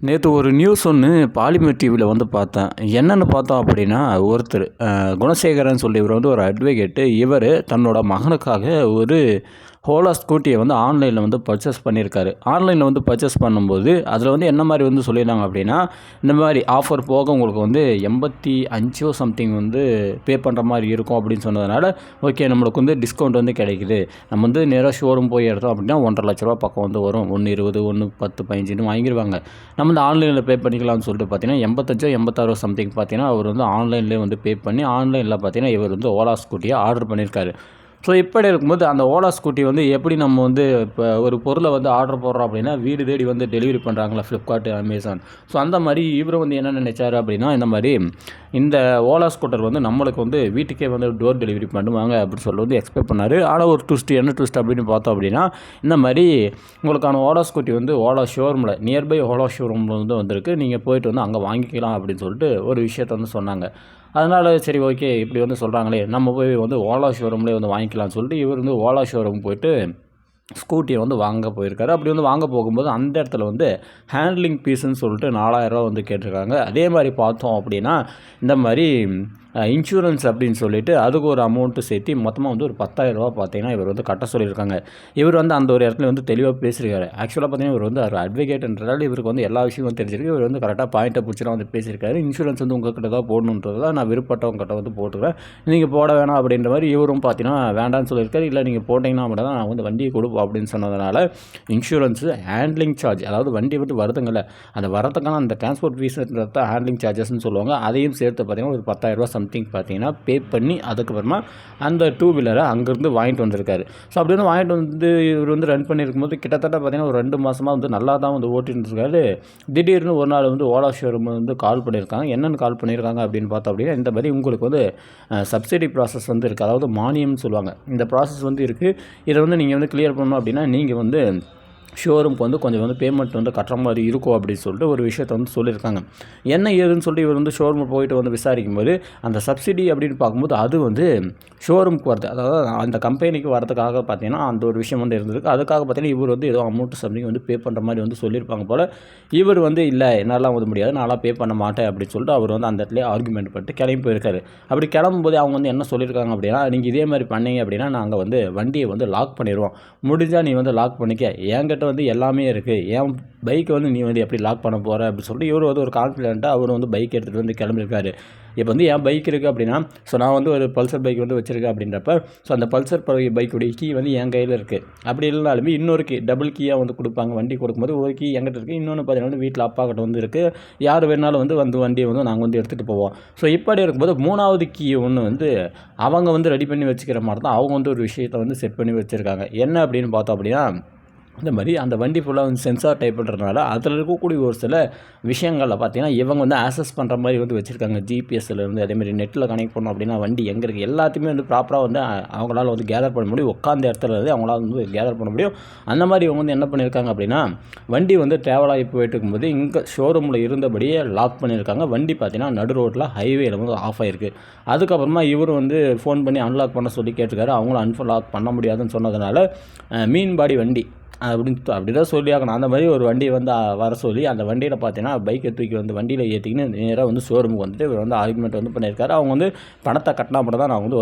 நேற்று ஒரு நியூஸ் ஒன்று பாலிமர் டிவியில் வந்து பார்த்தேன். என்னென்னு பார்த்தோம் அப்படின்னா ஒருத்தர் குணசேகரன் சொல்லி இவர் வந்து ஒரு அட்வொகேட்டு இவர் தன்னோட மகனுக்காக ஒரு ஹோலா ஸ்கூட்டியை வந்து ஆன்லைனில் வந்து பர்ச்சேஸ் பண்ணியிருக்காரு ஆன்லைனில் வந்து பர்ச்சேஸ் பண்ணும்போது அதில் வந்து என்ன மாதிரி வந்து சொல்லியிருந்தாங்க அப்படின்னா இந்த மாதிரி ஆஃபர் போக உங்களுக்கு வந்து எண்பத்தி அஞ்சோ சம்திங் வந்து பே பண்ணுற மாதிரி இருக்கும் அப்படின்னு சொன்னதுனால ஓகே நம்மளுக்கு வந்து டிஸ்கவுண்ட் வந்து கிடைக்குது. நம்ம வந்து நேராக ஷோரூம் போய் எடுத்தோம் அப்படின்னா ஒன்றரை லட்ச ரூபா பக்கம் வந்து வரும். ஒன்று இருபது ஒன்று பத்து பதினஞ்சுன்னு வாங்கிடுவாங்க நம்ம வந்து ஆன்லைனில் பே பண்ணிக்கலாம்னு சொல்லிட்டு பார்த்தீங்கன்னா எண்பத்தஞ்சோ எண்பத்தாறோ சம்திங் பார்த்தீங்கன்னா அவர் வந்து ஆன்லைன்லேயே வந்து பே பண்ணி ஆன்லைனில் பார்த்தீங்கன்னா இவர் வந்து ஓலா ஸ்கூட்டியை ஆர்டர் பண்ணியிருக்காரு ஸோ இப்படி இருக்கும்போது அந்த ஓலா ஸ்கூட்டி வந்து எப்படி நம்ம வந்து இப்போ ஒரு பொருளை வந்து ஆர்டர் போடுறோம் அப்படின்னா வீடு தேடி வந்து டெலிவரி பண்ணுறாங்களா ஃப்ளிப்கார்ட் அமேசான் ஸோ அந்த மாதிரி இவரும் வந்து என்ன நினைச்சார் அப்படின்னா இந்த மாதிரி இந்த ஓலா ஸ்கூட்டர் வந்து நம்மளுக்கு வந்து வீட்டுக்கே வந்து டோர் டெலிவரி பண்ணுவாங்க அப்படின்னு சொல்லி வந்து எக்ஸ்பெக்ட் பண்ணார். ஆனால் ஒரு ட்விஸ்ட் என்ன ட்விஸ்ட் அப்படின்னு பார்த்தோம் அப்படின்னா இந்த மாதிரி உங்களுக்கான ஓலா ஸ்கூட்டி வந்து ஓலா ஷோரூமில் நியர்பை ஓலா ஷோரூமில் வந்து வந்திருக்கு. நீங்கள் போயிட்டு வந்து அங்கே வாங்கிக்கலாம் அப்படின்னு சொல்லிட்டு ஒரு விஷயத்த வந்து சொன்னாங்க. அதனால் சரி ஓகே இப்படி வந்து சொல்கிறாங்களே நம்ம போய் வந்து ஓலா ஷோரூம்லேயே வந்து வாங்கிக்கலாம்னு சொல்லிட்டு இவர் வந்து ஓலா ஷோரூம் போயிட்டு ஸ்கூட்டியை வந்து வாங்க போயிருக்காரு. அப்படி வந்து வாங்க போகும்போது அந்த இடத்துல வந்து ஹேண்ட்லிங் பீஸுன்னு சொல்லிட்டு நாலாயிரரூவா வந்து கேட்டிருக்காங்க. அதே மாதிரி பார்த்தோம் அப்படின்னா இந்த மாதிரி இன்சூரன்ஸ் அப்படின்னு சொல்லிட்டு அதுக்கு ஒரு அமௌண்ட்டு சேர்த்து மொத்தமாக வந்து ஒரு பத்தாயிரரூபா பார்த்தீங்கன்னா இவர் வந்து கட்ட சொல்லியிருக்காங்க. இவர் வந்து அந்த ஒரு இடத்துல வந்து தெளிவாக பேசியிருக்காரு. ஆக்சுவலாக பார்த்தீங்கன்னா இவர் வந்து ஒரு அட்வொகேட்ன்றதால இவருக்கு வந்து எல்லா விஷயமும் தெரிஞ்சிருக்கு. இவர் வந்து கரெக்டாக பாயிண்ட்டை பிடிச்சிலாம் வந்து பேசியிருக்காரு. இன்சூரன்ஸ் வந்து உங்கள் கிட்ட தான் போடணுன்றதா நான் விருப்பப்பட்டவங்க கிட்ட வந்து போட்டுக்கிறேன். நீங்கள் போட வேணாம் அப்படின்ற மாதிரி இவரும் பார்த்தீங்கன்னா வேண்டாம்னு சொல்லியிருக்காரு. இல்லை நீங்கள் போட்டிங்கன்னா மட்டும் தான் நான் வந்து வண்டியை கொடுப்போம் அப்படின்னு சொன்னதுனால இன்சூரன்ஸு ஹேண்ட்லிங் சார்ஜ் அதாவது வண்டி விட்டு வருதுங்கள்ல அந்த வரதுக்கான அந்த டிரான்ஸ்போர்ட் ஃபீஸ்ன்றது தான் ஹேண்ட்லிங் சார்ஜஸ்ன்னு சொல்லுவாங்க. அதையும் சேர்த்து பார்த்தீங்கன்னா ஒரு பத்தாயிரரூபா சம்திங் பார்த்தீங்கன்னா பே பண்ணி அதுக்கப்புறமா அந்த டூ வீலரை அங்கேருந்து வாங்கிட்டு வந்திருக்காரு. ஸோ அப்படி வந்து வாங்கிட்டு வந்து இவர் வந்து ரன் பண்ணியிருக்கும் போது கிட்டத்தட்ட பார்த்தீங்கன்னா ஒரு ரெண்டு மாதமாக வந்து நல்லா தான் வந்து ஓட்டிகிட்டு இருக்காரு திடீர்னு ஒரு நாள் வந்து ஓலா ஷோரூம் வந்து கால் பண்ணியிருக்காங்க. என்னென்னு கால் பண்ணியிருக்காங்க அப்படின்னு பார்த்தோம் அப்படின்னா இந்த மாதிரி உங்களுக்கு வந்து சப்சிடி ப்ராசஸ் வந்து இருக்குது அதாவது மானியம்னு சொல்லுவாங்க. இந்த ப்ராசஸ் வந்து இருக்குது இதை வந்து நீங்கள் வந்து கிளியர் பண்ணணும் அப்படின்னா நீங்கள் வந்து ஷோரூம்க்கு வந்து கொஞ்சம் வந்து பேமெண்ட் வந்து கட்டுற மாதிரி இருக்கும் அப்படின்னு சொல்லிட்டு ஒரு விஷயத்த வந்து சொல்லியிருக்காங்க. என்ன ஏதுன்னு சொல்லிட்டு இவர் வந்து ஷோரூம் போயிட்டு வந்து விசாரிக்கும் போது அந்த சப்சிடி அப்படின்னு பார்க்கும்போது அது வந்து ஷோரூம்க்கு வருது. அதாவது அந்த கம்பெனிக்கு வரதுக்காக பார்த்தீங்கன்னா அந்த ஒரு விஷயம் வந்து இருந்திருக்கு. அதுக்காக பார்த்தீங்கன்னா இவர் வந்து ஏதோ அமௌண்ட் சம்திங் வந்து பே பண்ணுற மாதிரி வந்து சொல்லியிருப்பாங்க போல். இவர் வந்து இல்லை என்னால் வந்து முடியாது. நான்லாம் பே பண்ண மாட்டேன் அப்படின்னு சொல்லிட்டு அவர் வந்து அந்த இடத்துல ஆர்குமெண்ட் பண்ணிட்டு கிளம்பி போயிருக்காரு. அப்படி கிளம்பும்போது அவங்க வந்து என்ன சொல்லியிருக்காங்க அப்படின்னா நீங்கள் இதே மாதிரி பண்ணீங்க அப்படின்னா நாங்கள் வந்து வண்டியை வந்து லாக் பண்ணிடுவோம் முடிஞ்சால் நீ வந்து லாக் பண்ணிக்க. என்கிட்ட வந்து எல்லாமே இருக்குது என் பைக்கை வந்து நீ வந்து எப்படி லாக் பண்ண போகிற அப்படின்னு சொல்லிட்டு இவர் வந்து ஒரு கான்ஃபிடென்ட்டாக அவர் வந்து பைக் எடுத்துகிட்டு வந்து கிளம்பியிருக்காரு. இப்போ வந்து என் பைக் இருக்குது அப்படின்னா ஸோ நான் வந்து ஒரு பல்சர் பைக் வந்து வச்சுருக்கேன் அப்படின்றப்ப ஸோ அந்த பல்சர் பைக்குடைய கீ வந்து என் கையில் இருக்குது அப்படி இல்லைனாலுமே இன்னொரு கீ டபுள் கீயாக வந்து கொடுப்பாங்க வண்டி கொடுக்கும்போது. ஒரு கீ எங்கிட்ட இருக்குது இன்னொன்று பார்த்தீங்கன்னா வந்து வீட்டில் அப்பாக்கிட்ட வந்து இருக்குது யார் வேணாலும் வந்து வந்து வண்டியை வந்து நாங்கள் வந்து எடுத்துகிட்டு போவோம். ஸோ இப்படி இருக்கும்போது மூணாவது கீ ஒன்று வந்து அவங்க வந்து ரெடி பண்ணி வச்சுக்கிற மாதிரி தான் அவங்க வந்து ஒரு விஷயத்தை வந்து செட் பண்ணி வச்சுருக்காங்க. என்ன அப்படின்னு பார்த்தோம் அப்படின்னா இந்த மாதிரி அந்த வண்டி ஃபுல்லாக வந்து சென்சார் டைப்ன்றதுனால அதில் இருக்கக்கூடிய ஒரு சில விஷயங்களில் பார்த்தீங்கன்னா இவங்க வந்து ஆக்சஸ் பண்ணுற மாதிரி வந்து வச்சுருக்காங்க. ஜிபிஎஸ்லேருந்து அதேமாதிரி நெட்டில் கனெக்ட் பண்ணோம் அப்படின்னா வண்டி எங்கே இருக்குது எல்லாத்தையுமே வந்து ப்ராப்பராக வந்து அவங்களால வந்து கேதர் பண்ண முடியும். உட்காந்த இடத்துல இருந்து அவங்களால வந்து கேதர் பண்ண முடியும். அந்த மாதிரி இவங்க வந்து என்ன பண்ணியிருக்காங்க அப்படின்னா வண்டி வந்து ட்ராவல் ஆகி போயிட்டு இருக்கும்போது இங்கே ஷோரூமில் இருந்தபடியே லாக் பண்ணியிருக்காங்க வண்டி பார்த்தீங்கன்னா நடு ரோட்டில் ஹைவேயில் வந்து ஆஃப் ஆகிருக்கு அதுக்கப்புறமா இவர் வந்து ஃபோன் பண்ணி அன்லாக் பண்ண சொல்லி கேட்டிருக்காரு. அவங்களும் அன்லாக் பண்ண முடியாதுன்னு சொன்னதுனால மீன்பாடி வண்டி அப்படின்னு அப்படி தான் சொல்லி ஆகணும். அந்த மாதிரி ஒரு வண்டியை வந்து வர சொல்லி அந்த வண்டியில் பார்த்தீங்கன்னா பைக்கை தூக்கி வந்து வண்டியில் ஏற்றிக்கின்னு நேராக வந்து ஷோரூமுக்கு வந்துட்டு இவர் வந்து ஆர்குமெண்ட் வந்து பண்ணியிருக்காரு. அவங்க வந்து பணத்தை கட்டினா மட்டும் தான் நான் வந்து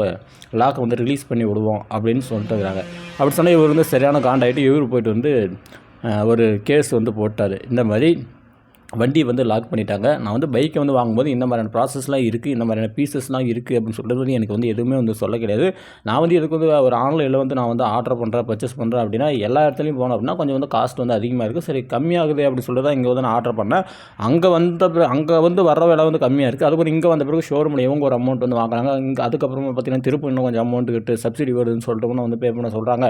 லாக்கை வந்து ரிலீஸ் பண்ணி விடுவோம் அப்படின்னு சொல்லிட்டு இருக்கிறாங்க. அப்படி சொன்னால் இவர் வந்து சரியான காண்டாகிட்டு இவர் போயிட்டு வந்து ஒரு கேஸ் வந்து போட்டார். இந்த மாதிரி வண்டி வந்து லாக் பண்ணிட்டாங்க. நான் வந்து பைக்கை வந்து வாங்கும்போது இந்த மாதிரியான ப்ராசஸ்லாம் இருக்குது இந்த மாதிரியான பீசஸ்லாம் இருக்குது அப்படின்னு சொல்கிறது வந்து எனக்கு வந்து எதுவுமே வந்து சொல்ல கிடையாது. நான் வந்து இதுக்கு வந்து ஒரு ஆன்லைனில் வந்து நான் வந்து ஆர்டர் பண்ணுறேன் பர்ச்சேஸ் பண்ணுறேன் அப்படின்னா எல்லா இடத்துலையும் போனோம் அப்படின்னா கொஞ்சம் வந்து காஸ்ட் வந்து அதிகமாக இருக்குது சரி கம்மியாகுது அப்படின்னு சொல்லிட்டு தான் இங்கே வந்து நான் ஆர்டர் பண்ணேன். அங்கே வந்த அங்கே வந்து வர விலை வந்து கம்மியாக இருக்குது அதுக்கப்புறம் இங்கே வந்த பிறகு ஷோரூமில் இவங்க ஒரு அமௌண்ட் வந்து வாங்குறாங்க. இங்கே அதுக்கப்புறமா பார்த்தீங்கன்னா திருப்பி இன்னும் கொஞ்சம் அமௌண்ட் கட்டு சப்சிடி வருதுன்னு சொல்லிட்டு வந்து பே பண்ண சொல்கிறாங்க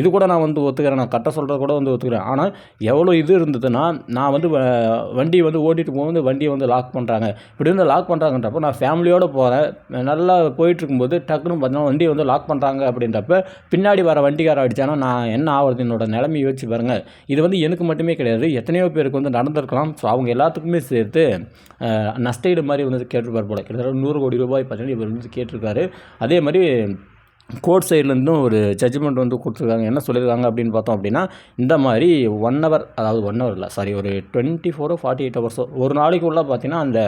இது கூட நான் வந்து ஒத்துக்கிறேன். நான் கட்ட சொல்கிறது கூட வந்து ஒத்துக்கிறேன். ஆனால் எவ்வளோ இது இருந்ததுன்னா நான் வந்து வண்டி வந்து ஓட்டிகிட்டு போகும்போது வண்டியை வந்து லாக் பண்ணுறாங்க இப்படி வந்து லாக் பண்ணுறாங்கன்றப்போ நான் ஃபேமிலியோடு போகிறேன் நல்லா போயிட்டுருக்கும்போது டக்குன்னு பார்த்தீங்கன்னா வண்டியை வந்து லாக் பண்ணுறாங்க அப்படின்றப்ப பின்னாடி வர வண்டிக்கார அடித்தானா நான் என்ன ஆகிறது என்னோட நிலைமை யோசிச்சு பாருங்கள் இது வந்து எனக்கு மட்டுமே கிடையாது. எத்தனையோ பேருக்கு வந்து நடந்திருக்கலாம். ஸோ அவங்க எல்லாத்துக்குமே சேர்த்து நஷ்டஈடு மாதிரி வந்து கேட்டிருப்பார் போல. கிட்டத்தட்ட நூறு கோடி ரூபாய் பார்த்தீங்கன்னா இவர் வந்து கேட்டிருக்காரு. அதே மாதிரி கோர்ட் சைட்லேருந்தும் ஒரு ஜட்ஜ்மெண்ட் வந்து கொடுத்துருக்காங்க. என்ன சொல்லியிருக்காங்க அப்படின்னு பார்த்தோம் அப்படின்னா இந்த மாதிரி ஒன் ஹவர் அதாவது ஒன் ஹவர் இல்லை சாரி ஒரு டுவெண்ட்டி ஃபோரோ ஃபார்ட்டி எயிட் ஹவர்ஸோ ஒரு நாளைக்குள்ளே பார்த்தீங்கன்னா அந்த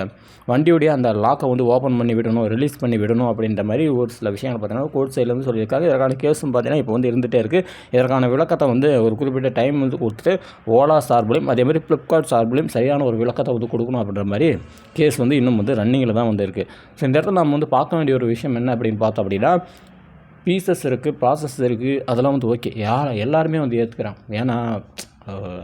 வண்டியுடைய அந்த லாக்கை வந்து ஓப்பன் பண்ணி விடணும் ரிலீஸ் பண்ணி விடணும் அப்படின்ற மாதிரி ஒரு சில விஷயங்கள் பார்த்தீங்கன்னா கோர்ட் சைட்லேருந்து சொல்லியிருக்காங்க. இதற்கான கேஸும் பார்த்தீங்கன்னா இப்போ வந்து இருந்துகிட்டே இருக்குது இதற்கான விளக்கத்தை வந்து ஒரு குறிப்பிட்ட டைம் வந்து கொடுத்துட்டு ஓலா சார்பிலையும் அதே மாதிரி ஃப்ளிப்கார்ட் சார்பிலையும் சரியான ஒரு விளக்கத்தை வந்து கொடுக்கணும் அப்படின்ற மாதிரி கேஸ் வந்து இன்னும் வந்து ரன்னிங்கில் தான் வந்து இருக்குது ஸோ இந்த இடத்துல நம்ம வந்து பார்க்க வேண்டிய ஒரு விஷயம் என்ன அப்படின்னு பார்த்தோம் அப்படின்னா பீசஸ் இருக்குது ப்ராசஸ் இருக்குது அதெல்லாம் வந்து ஓகே யார் எல்லாருமே வந்து ஏற்றுக்கிறான் ஏன்னா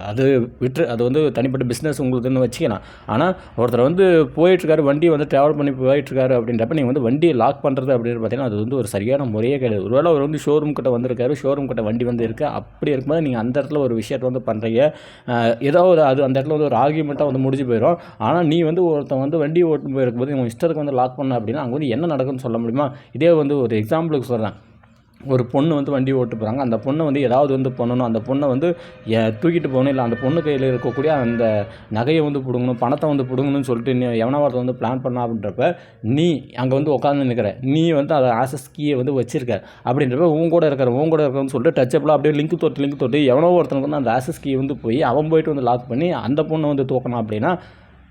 அது விட்டு அது வந்து தனிப்பட்ட பிஸ்னஸ் உங்களுக்குன்னு வச்சுக்கலாம் ஆனால் ஒருத்தர் வந்து போயிட்டுருக்காரு வண்டி வந்து ட்ராவல் பண்ணி போயிட்டுருக்காரு அப்படின்றப்ப நீங்கள் வந்து வண்டியை லாக் பண்ணுறது அப்படின்னு பார்த்தீங்கன்னா அது வந்து ஒரு சரியான முறையே கிடையாது. ஒருவேளை அவர் வந்து ஷோரூம் கிட்ட வந்திருக்காரு ஷோரூம் கிட்ட வண்டி வந்து இருக்குது அப்படி இருக்கும்போது நீங்கள் அந்த இடத்துல ஒரு விஷயத்தை வந்து பண்ணுறீங்க ஏதோ ஒரு அது அந்த இடத்துல வந்து ஒரு ஆர்கியூமெண்ட்டாக வந்து முடிஞ்சு போயிடும் ஆனால் நீ வந்து ஒருத்தன் வந்து வண்டி ஓட்டு போயிருக்கும்போது உங்கள் இஷ்டத்துக்கு வந்து லாக் பண்ண அப்படின்னா அங்கே வந்து என்ன நடக்குன்னு சொல்ல முடியுமா? இதே வந்து ஒரு எக்ஸாம்பிளுக்கு சொல்கிறேன் ஒரு பொண்ணு வந்து வண்டி ஓட்டு போகிறாங்க அந்த பொண்ணை வந்து ஏதாவது வந்து பண்ணணும். அந்த பொண்ணை வந்து தூக்கிட்டு போகணும். இல்லை அந்த பொண்ணு கையில் இருக்கக்கூடிய அந்த நகையை வந்து பிடுங்கணும். பணத்தை வந்து பிடுங்கணும்னு சொல்லிட்டு நீ எவனா ஒருத்தன் வந்து பிளான் பண்ணா அப்படின்றப்ப நீ அங்கே வந்து உட்காந்து நிற்கிற நீ வந்து அதை ஆசஸ் கீயை வந்து வச்சிருக்க. அப்படின்றப்ப உன் கூட இருக்கிற உன் கூட இருக்கிறன்னு சொல்லிட்டு டச்சப்பில் அப்படியே லிங்க் தொட்டு லிங்க் தொட்டு எவனோ ஒருத்தனுக்கு வந்து அந்த ஆசஸ் கீ வந்து போய் அவன் போயிட்டு வந்து லாக் பண்ணி அந்த பொண்ணை வந்து தூக்கணும் அப்படின்னா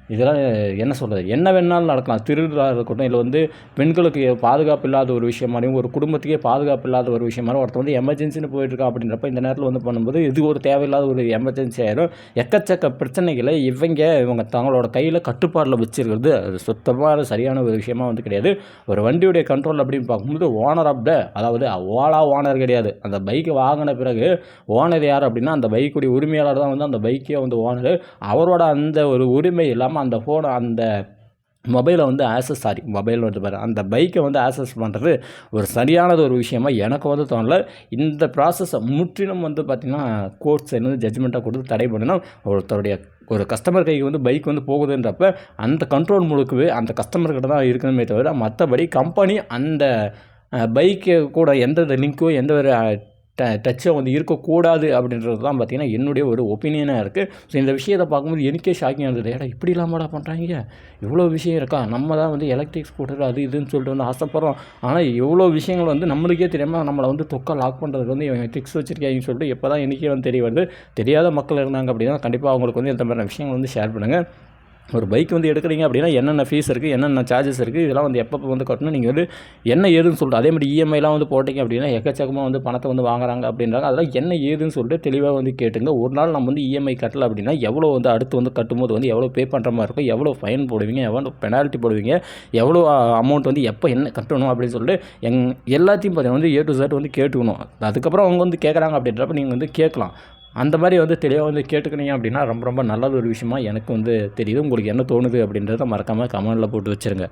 இதெல்லாம் என்ன சொல்கிறது என்ன வேணாலும் நடக்கலாம். திருடாக இருக்கட்டும் இல்லை வந்து பெண்களுக்கு பாதுகாப்பு இல்லாத ஒரு விஷயம் மாதிரியும் ஒரு குடும்பத்துக்கே பாதுகாப்பு இல்லாத ஒரு விஷயம் மாதிரி ஒருத்தர் வந்து எமர்ஜென்சின்னு போயிட்டுருக்கா அப்படின்றப்ப இந்த நேரத்தில் வந்து பண்ணும்போது இது ஒரு தேவையில்லாத ஒரு எமர்ஜென்சி ஆயிரும். எக்கச்சக்க பிரச்சனைகளை இவங்க இவங்க தங்களோட கையில் கட்டுப்பாடில் வச்சிருக்கிறது. அது சுத்தமாக சரியான ஒரு விஷயமா வந்து கிடையாது. ஒரு வண்டியுடைய கண்ட்ரோல் அப்படின்னு பார்க்கும்போது ஓனர் ஆஃப் த அதாவது ஓலா ஓனர் கிடையாது. அந்த பைக்கை வாங்கின பிறகு ஓனர் யார் அப்படின்னா அந்த பைக்குடைய உரிமையாளர் தான் வந்து அந்த பைக்கே வந்து ஓனர் அவரோட அந்த ஒரு உரிமை இல்லாமல் அந்த ஃபோனை அந்த மொபைலை வந்து ஆக்சஸ் சாரி மொபைல் வந்து பாரு. அந்த பைக்கை வந்து ஆக்சஸ் பண்ணுறது ஒரு சரியானது ஒரு விஷயமா எனக்கு வந்து தோணல. இந்த ப்ராசஸை முற்றிலும் வந்து பார்த்திங்கன்னா கோர்ட்ஸ் என்ன ஜட்ஜ்மெண்ட்டாக கொடுத்து தடை பண்ணினா ஒருத்தருடைய ஒரு கஸ்டமர் கைக்கு வந்து பைக் வந்து போகுதுன்றப்ப அந்த கண்ட்ரோல் முழுக்கவே அந்த கஸ்டமர்கிட்ட தான் இருக்கணுமே தவிர மற்றபடி கம்பெனி அந்த பைக்கு கூட எந்த லிங்க்கோ எந்த ஒரு ட டச்சை வந்து இருக்கக்கூடாது அப்படின்றது தான் பார்த்திங்கன்னா என்னுடைய ஒரு ஒப்பீனியனாக இருக்குது ஸோ இந்த விஷயத்தை பார்க்கும்போது எனக்கே ஷாக்கிங் இருந்தது. ஏடா இப்படி இல்லாமடா பண்ணுறாங்க இவ்வளோ விஷயம் இருக்கா? நம்ம தான் வந்து எலக்ட்ரிக் ஸ்கூட்டர் அது இதுன்னு சொல்லிட்டு வந்து ஆசைப்படுறோம். ஆனால் இவ்வளோ விஷயங்கள் வந்து நம்மளுக்கே தெரியாமல் நம்மளை வந்து தொக்கை லாக் பண்ணுறதுக்கு வந்து இவங்க ட்ரிக்ஸ் வச்சுருக்காங்கன்னு சொல்லிட்டு இப்போ தான் எனக்கே வந்து தெரிய வருது. தெரியாத மக்கள் இருந்தாங்க அப்படின்னா கண்டிப்பாக அவங்களுக்கு வந்து இந்த மாதிரியான விஷயங்கள் வந்து ஷேர் பண்ணுங்கள் ஒரு பைக் வந்து எடுக்கிறீங்க அப்படின்னா என்னென்ன ஃபீஸ் இருக்குது என்னென்ன சார்ஜஸ் இருக்குது இதெல்லாம் வந்து எப்பப்போ வந்து கட்டணும் நீங்கள் வந்து என்ன ஏதுன்னு சொல்லிட்டு அதே மாதிரி இஎம்ஐலாம் வந்து போட்டிங்க அப்படின்னா எக்கச்சக்கமாக வந்து பணத்தை வந்து வாங்குறாங்க அப்படின்றாங்க. அதெல்லாம் என்ன ஏதுன்னு சொல்லிட்டு தெளிவாக வந்து கேட்டுங்க. ஒரு நாள் நம்ம வந்து இஎம்ஐ கட்டலை அப்படின்னா எவ்வளோ வந்து அடுத்து வந்து கட்டும்போது வந்து எவ்வளோ பே பண்ணுற மாதிரி இருக்கும் எவ்வளோ ஃபைன் போடுவீங்க எவ்வளோ பெனால்ட்டி போடுவீங்க எவ்வளோ அமௌண்ட் வந்து எப்போ என்ன கட்டணும் அப்படின்னு சொல்லிட்டு எங் எல்லாத்தையும் பார்த்தீங்கன்னா வந்து ஏ டு Z வந்து கேட்டுக்கணும். அதுக்கப்புறம் அவங்க வந்து கேட்குறாங்க அப்படின்றப்ப நீங்கள் வந்து கேட்கலாம். அந்த மாதிரி வந்து தெளிவாக வந்து கேட்டுக்கினீங்க அப்படின்னா ரொம்ப ரொம்ப நல்லது ஒரு விஷயமா எனக்கு வந்து தெரியுது. உங்களுக்கு என்ன தோணுது அப்படின்றத மறக்காமல் கமெண்டில் போட்டு வச்சுருங்க.